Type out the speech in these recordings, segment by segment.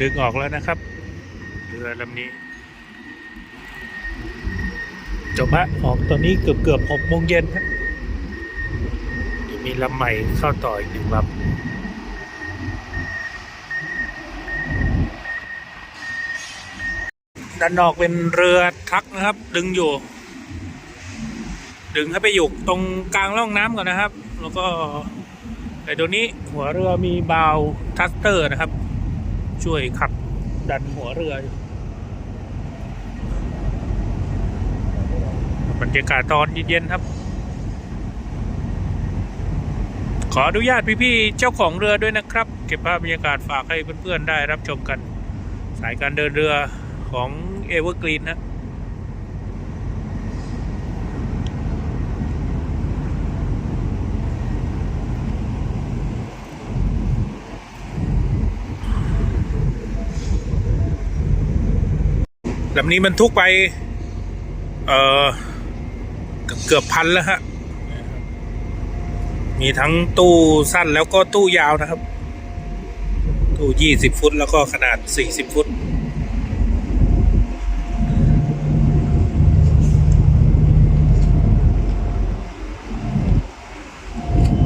ดึงออกแล้วนะครับเรือลำนี้ จบฮะออกตอนนี้เกือบเกือบหกโมงเย็นฮะเดี๋ยวมีลำใหม่เข้าต่ออีกหนึ่งลำด้านนอกเป็นเรือทรัคนะครับ ดึงอยู่ ดึงให้ไปอยู่ตรงกลางร่องน้ำก่อนนะครับ แล้วก็ไอ้ตัวนี้หัวเรือมีบาวทัสเตอร์นะครับ ช่วยขับดันหัวเรืออยู่บรรยากาศตอนเย็นๆครับ ขออนุญาตพี่ๆเจ้าของเรือด้วยนะครับ เก็บภาพบรรยากาศฝากให้เพื่อนๆได้รับชมกัน สายการเดินเรือของเอเวอร์กรีนนะ ลำนี้มันทุกไป เออเกือบเกือบพันแล้วฮะ มีทั้งตู้สั้นแล้วก็ตู้ยาวนะครับ ตู้ยี่สิบฟุตแล้วก็ขนาดสี่สิบฟุต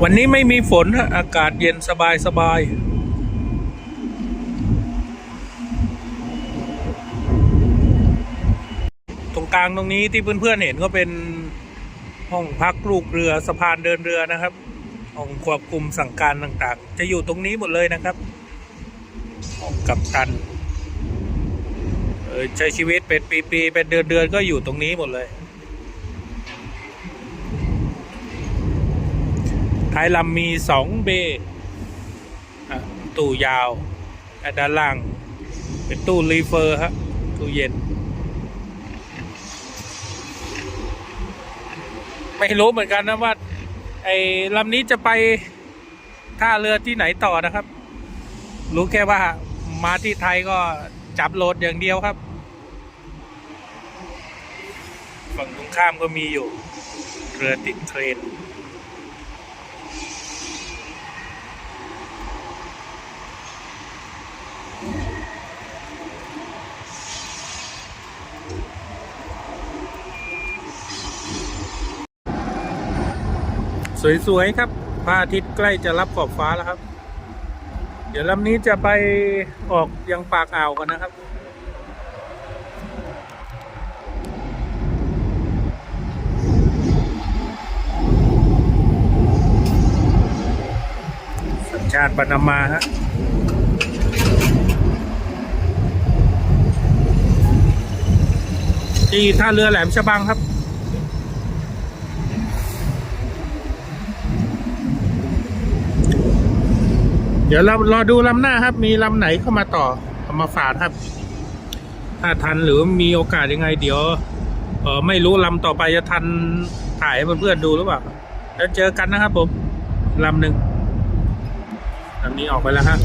วันนี้ไม่มีฝนฮะอากาศเย็นสบายสบาย ตรง กลางตรงนี้ที่เพื่อนๆเห็นก็เป็นห้องพักลูกเรือสะพานเดินเรือนะครับห้องควบคุมสั่งการต่างๆ จะอยู่ตรงนี้หมดเลยนะครับห้องกัปตันเออใช้ชีวิตเป็นปีๆเป็นเดือนๆก็อยู่ตรงนี้หมดเลยท้ายลำมีสองเบตู้ยาวด้านล่าง เป็นตู้รีเฟอร์ฮะตู้เย็น ไม่รู้เหมือนกันนะว่า ไอ้ลำนี้จะไปท่าเรือที่ไหนต่อนะครับ รู้แค่ว่ามาที่ไทยก็จับโหลดอย่างเดียวครับ ฝั่งตรงข้ามก็มีอยู่ เรือติดเทรน สวยๆครับพระอาทิตย์ใกล้จะรับขอบฟ้าแล้วครับ เดี๋ยวลำนี้จะไปออกยังปากอ่าวกันนะครับสัญชาติปานามาฮะที่ท่าเรือแหลมฉบังครับ เดี๋ยวเรารอดูลำหน้าครับ มีลำไหนเข้ามาต่อเอามาฝากครับ ถ้าทันหรือมีโอกาสยังไง เดี๋ยวเออไม่รู้ลำต่อไปจะทันถ่ายให้เพื่อนๆดูหรือเปล่าแล้วเจอกันนะครับผมลำหนึ่งลำนี้ออกไปแล้วฮะ